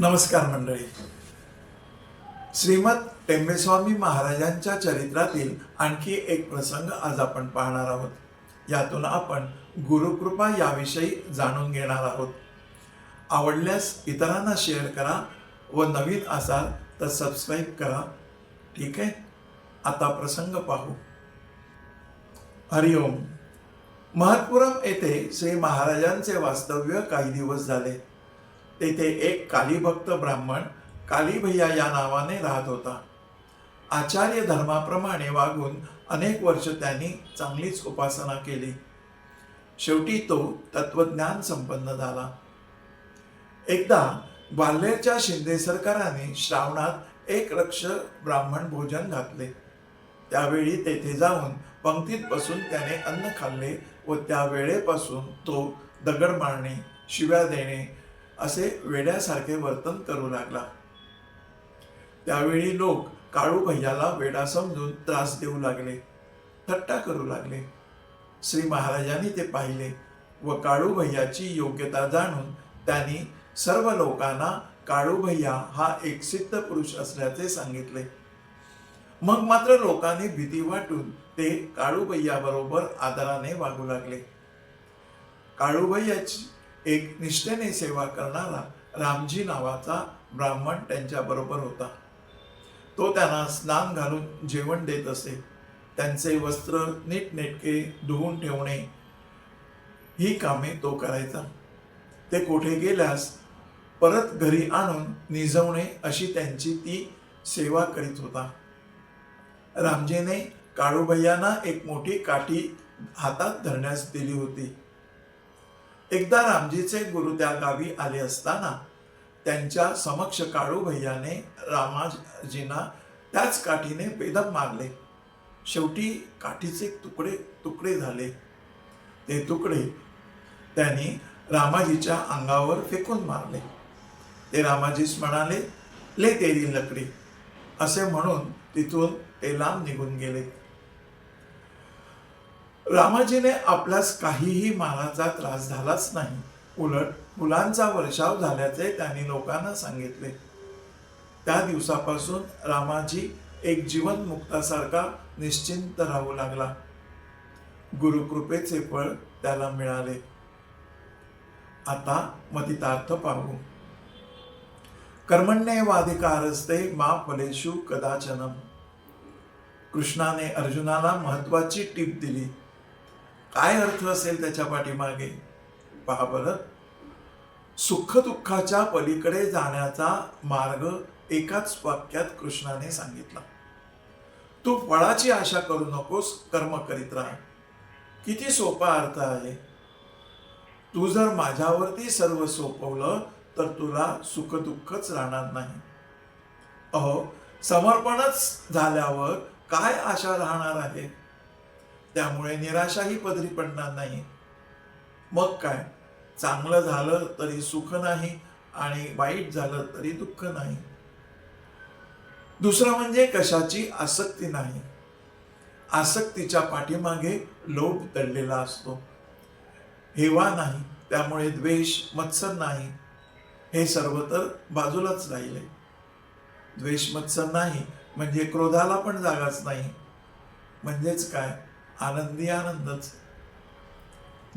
नमस्कार मंडळी. श्रीमद टेंबेस्वामी महाराजांच्या चरित्रातील आणखी एक प्रसंग आज आपण पाहणार आहोत. यातून आपण गुरुकृपा याविषयी जाणून घेणार आहोत. आवडल्यास इतरांना शेअर करा व नवीन असाल तर सबस्क्राईब करा. ठीक आहे? आता प्रसंग पाहू. हरिओम. महत्पुरम येथे श्री महाराजांचे वास्तव्य काही दिवस झाले. तेथे एक कालीभक्त ब्राह्मण कालीभैया या नावाने राहत होता. आचार्य धर्माप्रमाणे वागून अनेक वर्ष त्यांनी चांगलीच उपासना केली. शेवटी तो तत्वज्ञान संपन्न झाला. एकदा ग्वाल्हेरच्या शिंदे सरकाराने श्रावणात एक रक्ष ब्राह्मण भोजन घातले. त्यावेळी तेथे जाऊन पंक्तीत बसून त्याने अन्न खाल्ले व त्या वेळेपासून तो दगड मारणे शिव्या देणे असे वेड्यासारखे वर्तन करू लागला. त्यावेळी लोक काळू भैयाला वेडा समजून त्रास देऊ लागले थट्टा करू लागले. श्री महाराजांनी ते पाहिले व काळू भैयाची योग्यता जाणून त्यांनी सर्व लोकांना काळू भैया हा एक सिद्ध पुरुष असल्याचे सांगितले. मग मात्र लोकांनी भीती वाटून ते काळूभैयाबरोबर आदराने वागू लागले. काळूभैयाची एक निष्ठेने सेवा करणारा रामजी नावाचा ब्राह्मण त्यांच्या बरोबर होता. तो त्यांना स्नान घालून जेवण देत असे. त्यांचे वस्त्र नीटनेटके धुवून ठेवणे ही कामे तो करायचा. ते कोठे गेल्यास परत घरी आणून निजवणे अशी त्यांची ती सेवा करीत होता. रामजीने काळूभैयांना एक मोठी काठी हातात धरण्यास दिली होती. एकदा रामजीचे गुरु त्या गावी आले असताना त्यांच्या समक्ष काळू भैयाने रामाजींना त्याच काठीने बेदम मारले. शेवटी काठीचे तुकडे तुकडे झाले. ते तुकडे त्यांनी रामाजीच्या अंगावर फेकून मारले. ते रामाजीस म्हणाले ले तेरी लकडी. असे म्हणून तिथून ते लांब निघून गेले. रामाजीने आपल्यास काहीही मानाचा त्रास झालाच नाही. उलट मुलांचा वर्षाव झाल्याचे त्यांनी लोकांना सांगितले. त्या दिवसापासून रामाजी एक जीवनमुक्तासारखा निश्चिंत राहू लागला. गुरुकृपेचे फळ त्याला मिळाले. आता मतितार्थ पाहू. कर्मण्ये वाधिकारस्ते मा फलेशु कदाचनम. कृष्णाने अर्जुनाला महत्वाची टीप दिली. काय अर्थ असेल त्याच्या पाठीमागे? पहा बरं. सुख दुःखाच्या पलीकडे जाण्याचा मार्ग एकाच वाक्यात कृष्णाने सांगितला. तू फळाची आशा करू नकोस कर्म करीत राहा. किती सोपा अर्थ आहे. तू जर माझ्यावरती सर्व सोपवलं तर तुला सुखदुःखच राहणार नाही. अहो समर्पणच झाल्यावर काय आशा राहणार आहे? त्यामुळे निराशाही पदरी पडणार नाही. मग काय? चांगलं झालं तरी सुख नाही आणि वाईट झालं तरी दुःख नाही. दुसरं म्हणजे कशाची आसक्ती नाही. आसक्तीच्या पाठीमागे लोभ दडलेला असतो. हेवा नाही त्यामुळे द्वेष मत्सर नाही. हे सर्व तर बाजूलाच राहिले. द्वेष मत्सर नाही म्हणजे क्रोधाला पण जागाच नाही. म्हणजेच काय? आनंदी आनंदच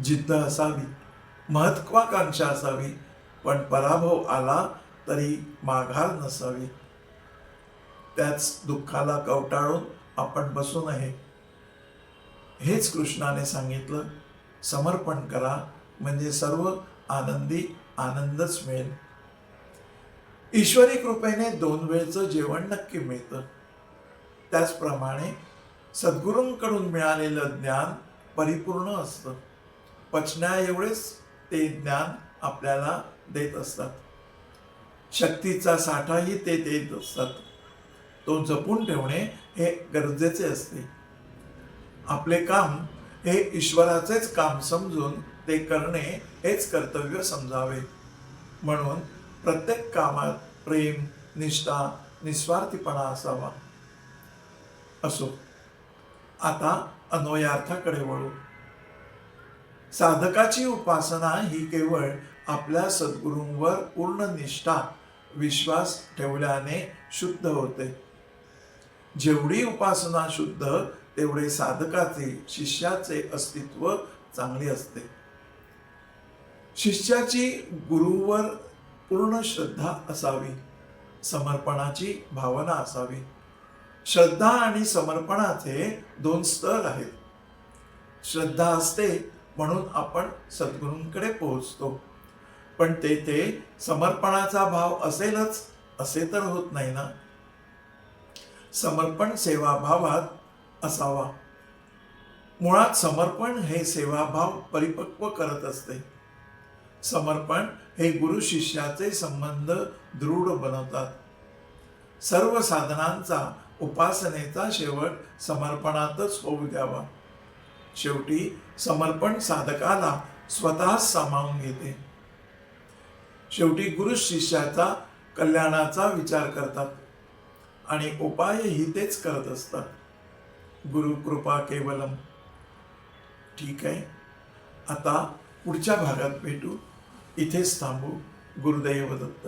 जिद्द असावी महत्वाकांक्षा असावी पण पराभव आला तरी माघार नसावी. त्याच दुःखाला कवटाळून आपण बसू नये. हेच कृष्णाने सांगितलं. समर्पण करा म्हणजे सर्व आनंदी आनंदच मिळेल. ईश्वरी कृपेने दोन वेळचं जेवण नक्की मिळतं. त्याचप्रमाणे सद्गुरूंकडून मिळालेलं ज्ञान परिपूर्ण असतं. पचण्या एवढेच ते ज्ञान आपल्याला देत असतात. शक्तीचा साठाही ते देत असतात. तो जपून ठेवणे हे गरजेचे असते. आपले काम हे ईश्वराचेच काम समजून ते करणे हेच कर्तव्य समजावे. म्हणून प्रत्येक कामात प्रेम निष्ठा निस्वार्थीपणा असावा. असो. आता अन्वयार्थाकडे वळू. साधकाची उपासना ही केवळ आपल्या सद्गुरूंवर पूर्ण निष्ठा विश्वास ठेवल्याने शुद्ध होते. जेवढी उपासना शुद्ध तेवढे साधकाचे शिष्याचे अस्तित्व चांगले असते. शिष्याची गुरुवर पूर्ण श्रद्धा असावी समर्पणाची भावना असावी. श्रद्धा आणि समर्पणाचे दोन स्तर आहेत. श्रद्धा असते म्हणून आपण सद्गुरूंकडे पोहोचतो. पण तेथे समर्पणाचा भाव असेलच असे तर होत नाही ना? समर्पण सेवाभावात असावा. मुळात समर्पण हे सेवाभाव परिपक्व करत असते. समर्पण हे गुरु शिष्याचे संबंध दृढ बनवतात. सर्व साधनांचा उपासनेचा शेवट समर्पणातच होऊ द्यावा. शेवटी समर्पण साधकाला स्वतः सामावून घेते. शेवटी गुरु शिष्याचा कल्याणाचा विचार करतात आणि उपायही तेच करत असतात. गुरु कृपा केवलम. ठीक आहे. आता पुढच्या भागात भेटू. इथेच थांबू. गुरुदैव दत्त.